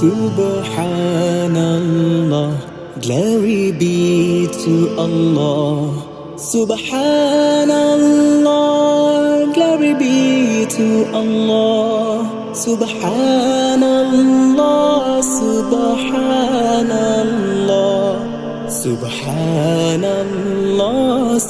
Subhanallah, glory be to Allah. Subhanallah, glory be to Allah. Subhanallah, Subhanallah. Subhanallah,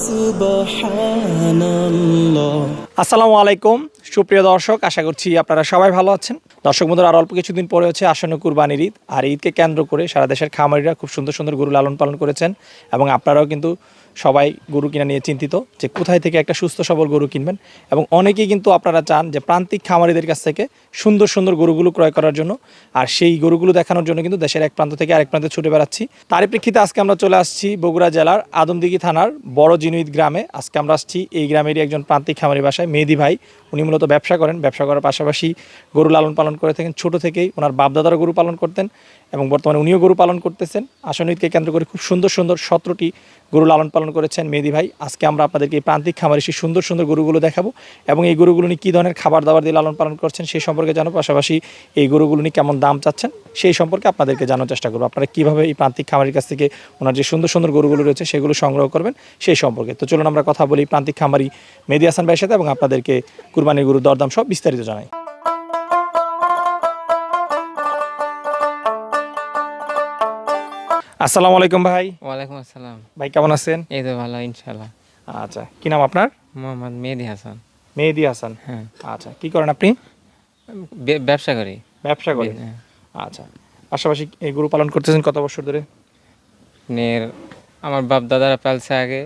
Subhanallah. আসসালামু আলাইকুম সুপ্রিয় দর্শক, আশা করছি আপনারা সবাই ভালো আছেন। দর্শক বন্ধুরা, আর অল্প কিছুদিন পরে হচ্ছে আসন্ন কুরবানির ঈদ। আর ঈদকে কেন্দ্র করে সারা দেশের খামারিরা খুব সুন্দর সুন্দর গরু লালন পালন করেছেন এবং আপনারাও কিন্তু সবাই গরু কিনা নিয়ে চিন্তিত যে কোথায় থেকে একটা সুস্থ সবল গরু কিনবেন। এবং অনেকেই কিন্তু আপনারা চান যে প্রান্তিক খামারিদের কাছ থেকে সুন্দর সুন্দর গরুগুলো ক্রয় করার জন্য। আর সেই গরুগুলো দেখানোর জন্য কিন্তু দেশের এক প্রান্ত থেকে আরেক প্রান্তে ছুটে বেড়াচ্ছি। তারই প্রেক্ষিতে আজকে আমরা চলে আসছি বগুড়া জেলার আদমদিঘি থানার বড় জিনুইদ গ্রামে। আজকে আমরা আসছি এই গ্রামেরই একজন প্রান্তিক খামারি বাসায়, মেহেদি ভাই। উনি মূলত ব্যবসা করেন। ব্যবসা করার পাশাপাশি গরু লালন পালন করে থাকেন। ছোট থেকেই ওনার বাপদাদারা গরু পালন করতেন এবং বর্তমানে উনিও গরু পালন করতেছেন। আসন কেন্দ্র করে খুব সুন্দর সুন্দর সতেরোটি গরু লালন পালন করেছেন মেহেদি ভাই। আজকে আমরা আপনাদেরকে এই প্রান্তিক খামারে সেই সুন্দর সুন্দর গরুগুলো দেখাবো এবং এই গরুগুলো নিয়ে কী ধরনের খাবার দাবার দিয়ে লালন পালন করছেন সেই সম্পর্কে জানাব। পাশাপাশি এই গরুগুলো নিয়ে কেমন দাম চাচ্ছেন সেই সম্পর্কে আপনাদেরকে জানার চেষ্টা করব। আপনারা কীভাবে এই প্রান্তিক খামারের কাছ থেকে ওনার যে সুন্দর সুন্দর গরুগুলো রয়েছে সেগুলো সংগ্রহ করবেন সেই সম্পর্কে। তো চলুন আমরা কথা বলি প্রান্তিক খামারি মেহেদি হাসান ভাইয়ের সাথে এবং আপনাদেরকে কুরবানির গরুর দরদাম সব বিস্তারিত জানাই। আসসালামু আলাইকুম ভাই। ওয়ালাইকুম আসসালাম। ভাই কেমন আছেন? এই তো ভালো ইনশাল্লাহ আচ্ছা কি নাম আপনার? মোহাম্মদ মেহেদি হাসান। মেহেদি হাসান। হ্যাঁ। আচ্ছা কি করেন আপনি? ব্যবসা করি। ব্যবসা করেন? হ্যাঁ। আচ্ছা পাশাপাশি এই গরু পালন করতেছেন কত বছর ধরে? নের আমার বাপ দাদারা পালছে আগে।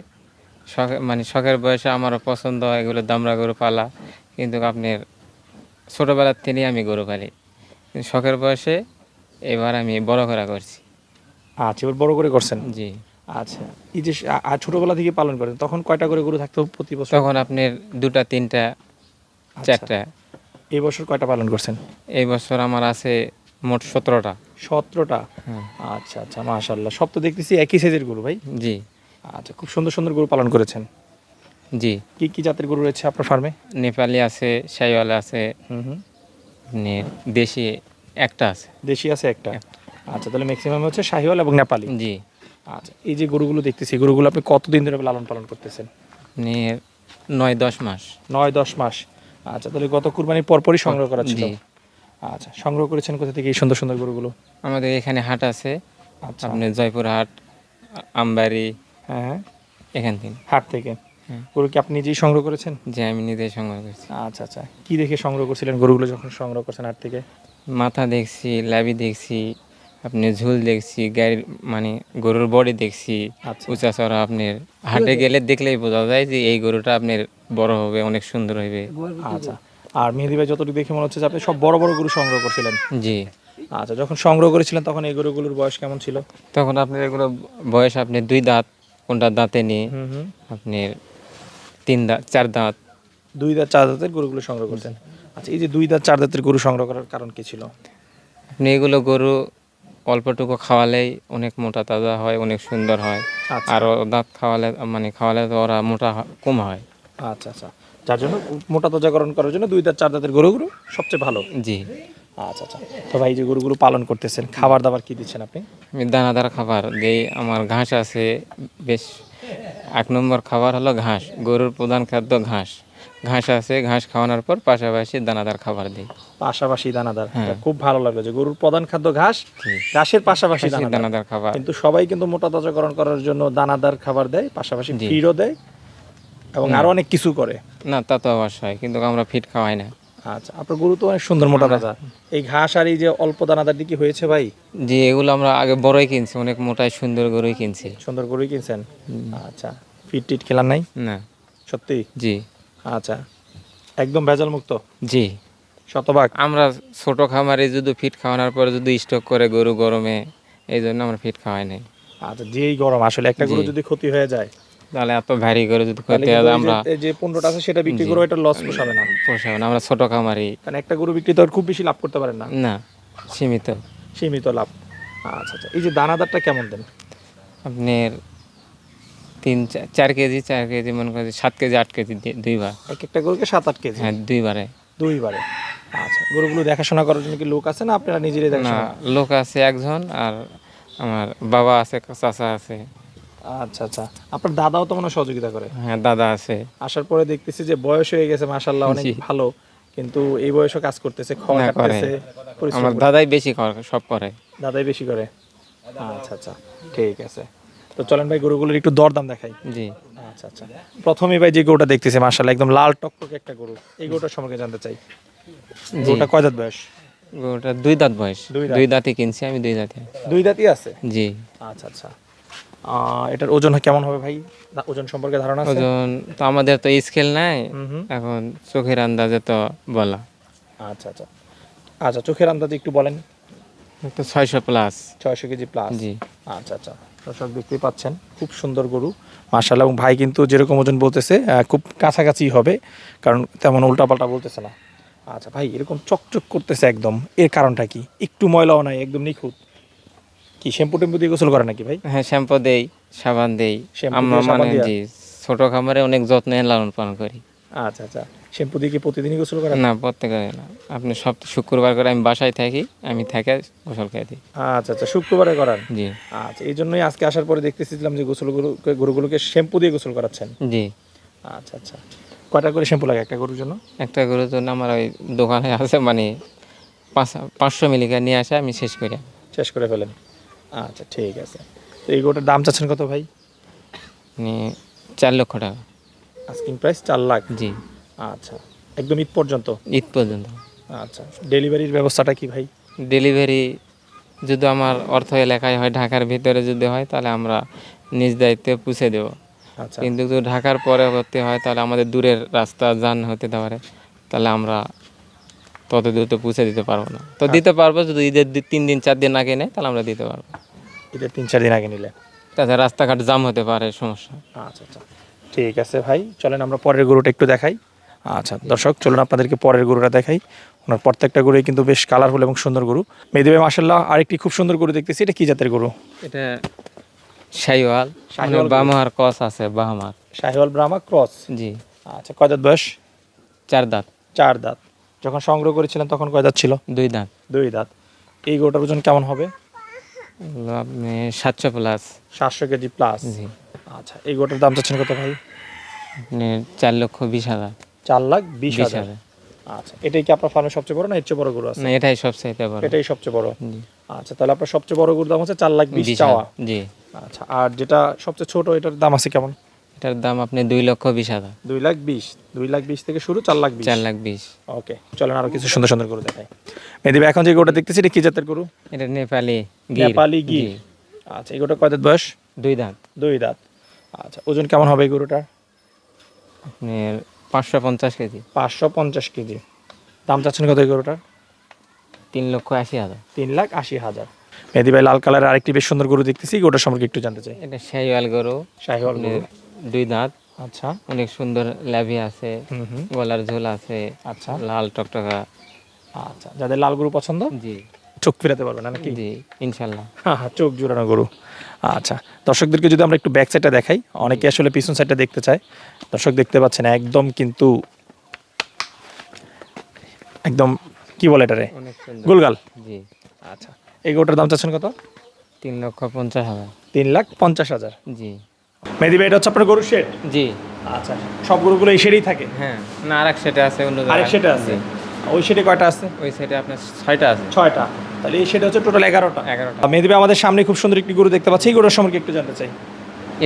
শখ মানে শখের বয়সে আমারও পছন্দ হয় এগুলো দামরা গরু পালা। কিন্তু আপনার ছোটোবেলার থেকেই আমি গরু পালি। শখের বয়সে এবার আমি বড় করা করছি। আচ্ছা এবার বড় করে করছেন? জি। আচ্ছা এই যে ছোটবেলা থেকে পালন করেন তখন কয়টা করে গরু থাকতো প্রতি বছর? তখন আপনার দুটা তিনটা চারটা। এই বছর কয়টা পালন করছেন? এই বছর আমার আছে মোট সতেরোটা। সতেরোটা? হ্যাঁ। আচ্ছা আচ্ছা মাশাল্লাহ সব তো দেখতেছি একই সাইজের গরু ভাই? জি। আচ্ছা খুব সুন্দর সুন্দর গরু পালন করেছেন। জি। কি কি জাতের গরু রয়েছে আপনার ফার্মে নেপালি আছে শাইওয়াল আছে হুম হুম। দেশি একটা আছে। দেশি আছে একটা। আচ্ছা তাহলে ম্যাক্সিমাম হচ্ছে শাহিওয়াল এবং নেপালি। জি। আচ্ছা এই যে গরুগুলো দেখতেছি গরুগুলো আপনি কতদিন ধরে লালন পালন করতেছেন? আপনার নয় দশ মাস। নয় দশ মাস। আচ্ছা তাহলে গত কুরবানির পরপরই সংগ্রহ করা ছিল। জি। আচ্ছা সংগ্রহ করেছেন কোথা থেকে এই সুন্দর সুন্দর গরুগুলো? আমাদের এখানে হাট আছে। আচ্ছা। আপনি জয়পুর হাট আমবাড়ি হ্যাঁ হ্যাঁ। এখান থেকে। হাট থেকে? হ্যাঁ। গরু কি আপনি নিজেই সংগ্রহ করেছেন? যে আমি নিজে সংগ্রহ করছি। আচ্ছা আচ্ছা। কি দেখে সংগ্রহ করছিলেন গরুগুলো যখন সংগ্রহ করছেন হাট থেকে? মাথা দেখছি লাবি দেখছি আপনি ঝুল দেখছি গাড়ির মানে গরুর বডি দেখছি আচ্ছা। উঁচা চড়া আপনার। হাটে গেলে দেখলেই বোঝা যায় যে এই গরুটা আপনার বড় হবে অনেক সুন্দর হবে। আচ্ছা। আর মেহেদি ভাই যতটুকু দেখে মনে হচ্ছে যে আপনি সব বড় বড় গরু সংগ্রহ করছিলেন। জি। আচ্ছা যখন সংগ্রহ করেছিলেন তখন এই গরুগুলোর বয়স কেমন ছিল? তখন আপনার এগুলো বয়স আপনি দুই দাঁত কোনটা দাঁতে নিয়ে হুম হুম। তিন দাঁত চার দাঁত। দুই দাঁত চার দাঁতের গরুগুলো সংগ্রহ করতেন আচ্ছা এই যে দুই দাঁত চার দাঁতের গরু সংগ্রহ করার কারণ কি ছিল? আপনি এগুলো গরু অল্পটুকু খাওয়ালেই অনেক মোটা তাজা হয় অনেক সুন্দর হয়। আচ্ছা। আর দাঁত খাওয়ালে মানে খাওয়ালে তো ওরা মোটা কম হয়। আচ্ছা আচ্ছা। যার জন্য মোটা তাজাকরণ করার জন্য দুই দাঁত চার দাঁতের গরুগুলো সবচেয়ে ভালো। জি। আচ্ছা আচ্ছা। তো ভাই যে গরুগুলো পালন করতেছেন খাবার দাবার কি দিচ্ছেন আপনি? দানাদার খাবার দিই। আমার ঘাস আছে বেশ এক নম্বর খাবার হলো ঘাস গরুর প্রধান খাদ্য ঘাস। ঘাস আছে ঘাস খাওয়ানোর পর পাশাপাশি দানাদার খাবার দিই। পাশাপাশি দানাদার। হ্যাঁ। খুব ভালো লাগল যে গরুর প্রধান খাদ্য ঘাস ঘাসের পাশাপাশি দানাদার। খাবার। কিন্তু সবাই কিন্তু মোটা তাজাকরণ করার জন্য দানাদার খাবার দেয় পাশাপাশি জি। ফিডও দেয় এবং আরও অনেক কিছু করে। না তা তো অবশ্যই কিন্তু আমরা ফিট খাওয়াই না। আচ্ছা আপনার গরু তো অনেক সুন্দর মোটা তাজা। এই ঘাস আর এই যে অল্প দানাদার দিকে হয়েছে ভাই? যে এগুলো আমরা আগে বড়ই কিনছি অনেক মোটাই সুন্দর গরুই কিনছি। সুন্দর গরুই কিনছেন? আচ্ছা ফিট টিট খেলার নাই? না। সত্যি? জি। আচ্ছা। একদম ভেজাল মুক্ত জি। শতভাগ। আমরা ছোট খামারে যদি ফিট খাওয়ানোর পরে যদি স্টক করে গরু গরমে এই জন্য আমরা ফিট খাওয়াই নাই। আচ্ছা যেই গরম আসলে একটা গরু যদি ক্ষতি হয়ে যায় তাহলে এত ভারী গরু যদি কিন্তু হয় আমরা যে পনেরোটা আছে সেটা বিক্রি করে এটা লস পোষাবে না। পোষাবো না আমরা ছোট খামারি। কারণ একটা গরু বিক্রি তো আর খুব বেশি লাভ করতে পারেন না। না সীমিত। সীমিত লাভ। আচ্ছা আচ্ছা এই যে দানাদারটা কেমন দেন? আপনার তিন চার কেজি চার কেজি মনে করি সাত কেজি আট কেজি দুইবার। এক একটা গরুকে সাত আট কেজি? হ্যাঁ দুইবারে। দুইবারে। আচ্ছা গরুগুলো দেখাশোনা করার জন্য কি লোক আছে না আপনারা নিজেরাই না দেখাশোনা? লোক আছে একজন আর আমার বাবা আছে চাচা আছে। আচ্ছা আচ্ছা। আপনার দাদাও তো মনে হয় সহযোগিতা করে। হ্যাঁ দাদা আছে। আসার পরে দেখতেছি যে বয়স হয়ে গেছে মাশাল্লাহ অনেক ভালো। কিন্তু এই বয়সে কাজ করতেছে খড় কাটতেছে আমার দাদাই বেশি করে সব করে। দাদাই বেশি করে। আচ্ছা আচ্ছা। ঠিক আছে। তো চলেন ভাই গরুগুলোর একটু দরদাম দেখাই। জি। আচ্ছা আচ্ছা। প্রথমে ভাই যে গরুটা দেখতেছি মাশাল্লাহ একদম লাল টকটকে একটা গরু। এই গরুটার সম্পর্কে জানতে চাই। গরুটা কয় দাঁত বয়স? গরুটা দুই দাঁত বয়স। দুই দাঁতই কিনছি আমি দুই দাঁতে। দুই দাঁতই আছে? জি। আচ্ছা আচ্ছা। এটার ওজন কেমন হবে ভাই? ওজন সম্পর্কে ধারণা আছে? ওজন তো আমাদের তো স্কেল নাই। এখন চোখের আন্দাজে তো বলা। আচ্ছা আচ্ছা। আচ্ছা চোখের আন্দাজে একটু বলেন। তো ছয়শো প্লাস ছয়শো কেজি প্লাস জি। আচ্ছা আচ্ছা। দর্শক দেখতেই পাচ্ছেন খুব সুন্দর গরু। মার্শাল এবং ভাই কিন্তু যেরকম ওজন বলতেছে খুব কাছাকাছি হবে কারণ তেমন উল্টাপাল্টা বলতেছে না। আচ্ছা ভাই এরকম চকচক করতেছে একদম এর কারণটা কি? একটু ময়লাও নাই একদম নিখুঁত। কি শ্যাম্পু টেম্পু দিয়ে গোসল করে নাকি ভাই? হ্যাঁ শ্যাম্পু দেই সাবান দেই। আমরা মানে ছোট খামারে অনেক যত্নে লালন পালন করি। আচ্ছা আচ্ছা। শ্যাম্পু দিয়ে কি প্রতিদিনই গোসল করেন না প্রত্যেকে না। আপনি সব শুক্রবার করে আমি বাসায় থাকি আমি থেকে গোসল খেয়ে দিই। আচ্ছা আচ্ছা শুক্রবারে করান? জি। আচ্ছা এই জন্যই আজকে আসার পরে দেখতেছিলাম যে গোসল গরু গরুগুলোকে শ্যাম্পু দিয়ে গোসল করাচ্ছেন। জি। আচ্ছা আচ্ছা। কয়টা করে শ্যাম্পু লাগে একটা গরুর জন্য? একটা গরুর জন্য আমার ওই দোকানে আছে মানে পাঁচ পাঁচশো মিলিকা নিয়ে আসে আমি শেষ করি। শেষ করে ফেলেন। আচ্ছা ঠিক আছে। তো এই গরুটার দাম চাচ্ছেন কত ভাই? মানে চার লক্ষ টাকা। আস্কিং প্রাইস চার লাখ। জি। আচ্ছা একদম ঈদ পর্যন্ত? ঈদ পর্যন্ত। আচ্ছা ডেলিভারির ব্যবস্থাটা কি ভাই? ডেলিভারি যদি আমার অর্থ এলাকায় হয় ঢাকার ভিতরে যদি হয় তাহলে আমরা নিজ দায়িত্বে পুষে দেবো। আচ্ছা। কিন্তু যদি ঢাকার পরে করতে হয় তাহলে আমাদের দূরের রাস্তা যান হতে পারে। তাহলে আমরা তত দ্রুত পুষে দিতে পারব না। তো দিতে পারব যদি ঈদের তিন দিন চার দিন আগে নেয় তাহলে আমরা দিতে পারব। ঈদের তিন চার দিন আগে নিলে? তাছাড়া রাস্তাঘাট জাম হতে পারে সমস্যা। আচ্ছা আচ্ছা। ঠিক আছে ভাই চলেন আমরা পরের গরুটা একটু দেখাই। আচ্ছা দর্শক চলুন আপনাদেরকে পরের গরুটা দেখাই। ওনার প্রত্যেকটা গরুই কিন্তু বেশ কালারফুল এবং সুন্দর গরু। ভাই মাসাল্লাহ আরেকটি খুব সুন্দর গরু দেখতেছি। এটা কি জাতের গরু? এটা শাহিওয়াল। শাহিওয়াল গরু। বামার কস আছে বাহামার। শাহিওয়াল ব্রাহ্মা ক্রস? জি। আচ্ছা কয় দাঁত বয়স? চার দাঁত। চার দাঁত। যখন সংগ্রহ করেছিলেন তখন কয় দাঁত ছিল? দুই দাঁত। দুই দাঁত। এই গরুটার ওজন কেমন হবে? আপনি সাতশো প্লাস সাতশো কেজি প্লাস জি। আচ্ছা এই গরুটার দাম চাচ্ছেন কত ভাই? আপনি চার লক্ষ বিশ হাজার। চার লাখ বিশ হাজার। আচ্ছা এটাই কি আপনার ফার্মের সবচেয়ে বড় না এর চেয়ে বড় গরু আছে? না এটাই সবচাইতে বড়। এটাই সবচেয়ে বড়। আচ্ছা তাহলে আপনার সবচেয়ে বড় গরুর দাম হচ্ছে চার লাখ বিশ চাওয়া। জি। আচ্ছা আর যেটা সবচেয়ে ছোট এটার দাম আছে কেমন? এটার দাম আপনি দুই লক্ষ বিশ হাজার। দুই লাখ বিশ দুই লাখ বিশ থেকে শুরু চার লাখ বিশ। চার লাখ বিশ। ওকে চলেন আরও কিছু সুন্দর সুন্দর গরু দেখাই। মেদিবে এখন যে গরুটা দেখতেছি এটা কি জাতের গরু? এটা নেপালি নেপালি গির। আচ্ছা এই গরুটা কয় দাঁত বয়স? দুই দাঁত। দুই দাঁত। আচ্ছা ওজন কেমন হবে এই গরুটার? আপনি পাঁচশো পঞ্চাশ কেজি। পাঁচশো পঞ্চাশ কেজি। দাম চাচ্ছেন কত গরুটার? তিন লক্ষ আশি হাজার। তিন লাখ আশি হাজার। মেহেদি ভাই লাল কালারের আরেকটি বেশ সুন্দর গরু দেখতেছি গরুটার সম্পর্কে একটু জানতে চাই। এটা শাহিওয়াল গরু। শাহিওয়াল গরু। দুই দাঁত। আচ্ছা। অনেক সুন্দর ল্যাভি আছে গলার ঝোল আছে আচ্ছা। লাল টকটকা। আচ্ছা যাদের লাল গরু পছন্দ জি। চোখ ফিরাতে পারবে না নাকি? জি ইনশাল্লাহ। চোখ জোড়ানো গরু। আচ্ছা দর্শকদেরকে যদি আমরা একটু ব্যাক সাইডটা দেখাই অনেকে আসলে পিছন সাইডটা দেখতে চায়। দর্শক দেখতে পাচ্ছেন একদম কিন্তু একদম কি বলে এটারে? গোলগাল। জি। আচ্ছা এই গরুটার দাম চাচ্ছেন কত? তিন লক্ষ পঞ্চাশ হাজার। তিন লাখ পঞ্চাশ হাজার। জি। মেহেদি ভাই এটা হচ্ছে আপনার গরুর শেড জি। আচ্ছা সব গরুগুলো এই শেডেই থাকে? হ্যাঁ না আরেক সেটে আছে অন্য আরেক। সেটে আছে। ওই শেডে কয়টা আছে? ওই সেটে আপনার ছয়টা আছে। ছয়টা। তাহলে এই শেডে হচ্ছে টোটাল এগারোটা। এগারোটা। ভাই আমাদের সামনে খুব সুন্দর একটি গরু দেখতে পাচ্ছি। এই গরুর সম্পর্কে একটু জানতে চাই।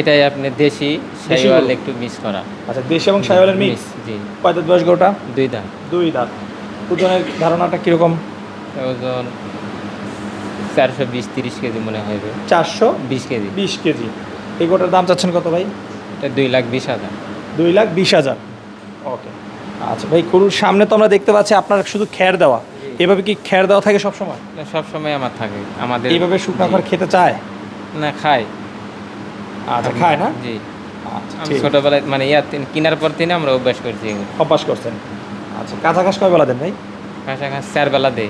এটাই আপনি দেশি শাহিওয়াল গরু? একটু মিক্স করা। আচ্ছা দেশি এবং সাইওয়ালের মিক্স জি। কয় দাঁত বয়স গরুটা? দুই দাঁত। দুই দাঁত। ওজনের ধারণাটা কীরকম? ওজন চারশো বিশ তিরিশ কেজি মনে হবে চারশো বিশ কেজি। বিশ কেজি। এই গোটার দাম চাচ্ছেন কত ভাই? এটা দুই লাখ বিশ হাজার। দুই লাখ বিশ হাজার। ওকে। আচ্ছা ভাই গরুর সামনে তো আমরা দেখতে পাচ্ছি আপনার শুধু খ্যার দেওয়া। এভাবে কি খ্যার দেওয়া থাকে সবসময়? না, সব সময় আমার থাকে। আমাদের এইভাবে শুকনো। খাবার খেতে চায়? না খায়। আচ্ছা খায় না? জি। আচ্ছা আমি ছোটবেলায় মানে ইয়া তিন- কেনার পর থেকে আমরা অভ্যাস করছি অভ্যাস করছেন। আচ্ছা কাঁচা ঘাস কয় বেলা দেন ভাই? কাঁচা ঘাস চার বেলা দেই।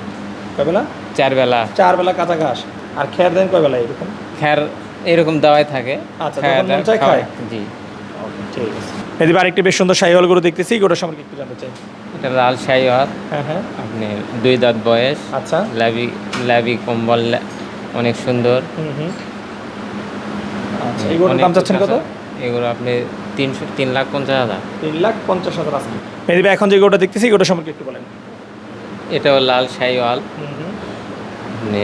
কয় বেলা? চার বেলা। চার বেলা কাঁচা ঘাস আর খ্যার দেন কয় বেলা এরকম? খ্যার এরকম দেওয়াই থাকে। আচ্ছা, খায়? জি। ওকে ঠিক আছে। এদিকে আরেকটি বেশ সুন্দর শাহিওয়াল গরু দেখতেছি গোটার সম্পর্কে একটু জানতে চাই। এটা লাল শাহিওয়াল। হ্যাঁ হ্যাঁ। আপনি দুই দাঁত বয়স। আচ্ছা। ল্যাবি ল্যাবি কম্বল অনেক সুন্দর। হুম হুম। আচ্ছা এগুলোর অনেক দাম চাচ্ছেন কত? এগুলো আপনি তিনশো তিন লাখ পঞ্চাশ হাজার। তিন লাখ পঞ্চাশ হাজার আছে ভাই এখন যে গোটা দেখতেছি গোটা সম্পর্কে একটু বলেন। এটাও লাল শাহিওয়াল। হুম হুম। আপনি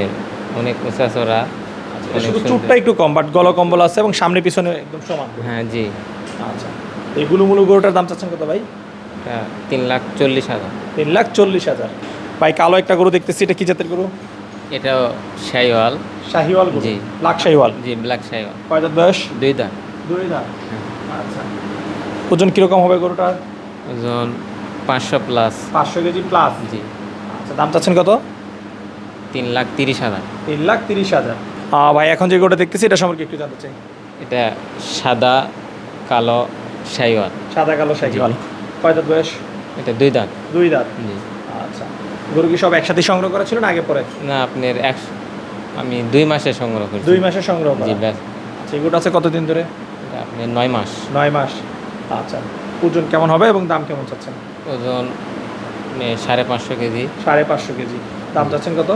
অনেক উঁচা চড়া শুধু চুটটা একটু কম বাট গলা কম্বল আছে এবং সামনে পিছনে একদম সমান। হ্যাঁ জি। আচ্ছা। এই গুলুমুলু গরুটার দাম চাচ্ছেন কত ভাই? এটা তিন লাখ চল্লিশ হাজার। তিন লাখ চল্লিশ হাজার। ভাই কালো একটা গরু দেখতেছি এটা কি জাতের গরু? এটাও শাহিওয়াল। শাহিওয়াল জি। লাখ শাহিওয়াল? জি ব্ল্যাক শাহিওয়াল। কয় দাঁত বয়স? দুই দাঁত। দুই দাঁত? আচ্ছা। ওজন কীরকম হবে গরুটার? ওজন পাঁচশো প্লাস। পাঁচশো কেজি প্লাস? জি। আচ্ছা দাম চাচ্ছেন কত? তিন লাখ তিরিশ হাজার। তিন লাখ তিরিশ হাজার। ভাই এখন যে গরুটা দেখতেছি এটা সম্পর্কে একটু জানতে চাই। এটা সাদা কালো শাহিওয়াল সাদা কালো শাহিওয়াল কয় দাঁত বয়স? এটা দুই দাঁত। দুই দাঁত? জি। আচ্ছা। গরু কি সব একসাথে সংগ্রহ করা ছিল না আগে পরে? না আপনার এক আমি দুই মাসে সংগ্রহ করছি। দুই মাসে সংগ্রহ করা? জি ব্যাস। আচ্ছা গরুটা আছে কতদিন ধরে? এটা আপনার নয় মাস। নয় মাস। আচ্ছা। ওজন কেমন হবে এবং দাম কেমন চাচ্ছেন? ওজন সাড়ে পাঁচশো কেজি। সাড়ে পাঁচশো কেজি। দাম চাচ্ছেন কত?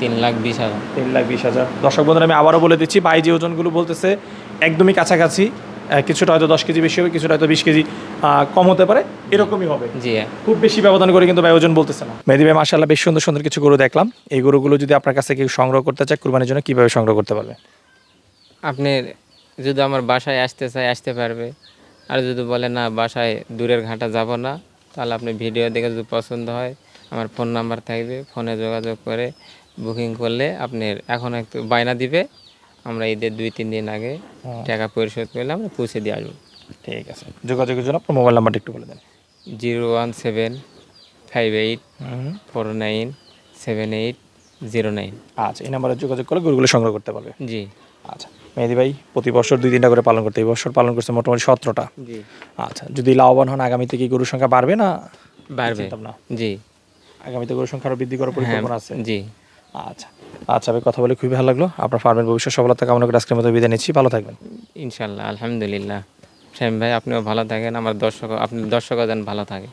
তিন লাখ বিশ হাজার। তিন লাখ বিশ হাজার। দর্শক বন্ধুরা আমি আবারও বলে দিচ্ছি ভাই যে ওজনগুলো বলতেছে একদমই কাছাকাছি। কিছুটা হয়তো দশ কেজি বেশি হবে কিছুটা হয়তো বিশ কেজি কম হতে পারে। এরকমই হবে। জি খুব বেশি ব্যবধান করে কিন্তু ভাই ওজন বলতেছে না। মেহেদি ভাই মার্শাল্লাহ বেশ সুন্দর সুন্দর কিছু গরু দেখলাম। এই গরুগুলো যদি আপনার কাছে কেউ সংগ্রহ করতে চায় কুরবানির জন্য কীভাবে সংগ্রহ করতে পারবে? আপনি যদি আমার বাসায় আসতে চায় আসতে পারবে। আর যদি বলে না বাসায় দূরের ঘাটা যাব না তাহলে আপনি ভিডিও দেখে যদি পছন্দ হয় আমার ফোন নাম্বার থাকবে। ফোনে যোগাযোগ করে বুকিং করলে আপনি এখন একটু বায়না দিবে। আমরা ঈদের দুই তিন দিন আগে টাকা পরিশোধ করলে আমরা পৌঁছে দিয়ে আসব। ঠিক আছে। যোগাযোগের জন্য আপনার মোবাইল নাম্বারটা একটু বলে দেন। Zero one seven five eight four nine seven eight zero nine. আচ্ছা এই নাম্বারে যোগাযোগ করে গরুগুলো সংগ্রহ করতে পারবে। জি। আচ্ছা মেহেদি ভাই প্রতি বছর দুই তিনটা করে পালন করতে এই বছর পালন করছে মোটামুটি সতেরোটা। জি। আচ্ছা যদি লাভবান হন আগামীতে কি গরুর সংখ্যা বাড়বে না? বাড়বে। ভাবনা? জি। আগামীতে গরুর সংখ্যা আরও বৃদ্ধি করার হ্যাঁ পরিকল্পনা আছে? জি। আচ্ছা আচ্ছা আমি কথা বলে খুবই ভালো লাগল। আপনার ফার্মের ভবিষ্যৎ সফলতা কামনা করে আজকের মতো বিদায় নিচ্ছি। ভালো থাকবেন। ইনশাল্লাহ আলহামদুলিল্লাহ। শাহিম ভাই, আপনিও ভালো থাকেন। আমার দর্শক, আপনি দর্শকও যেন ভালো থাকে।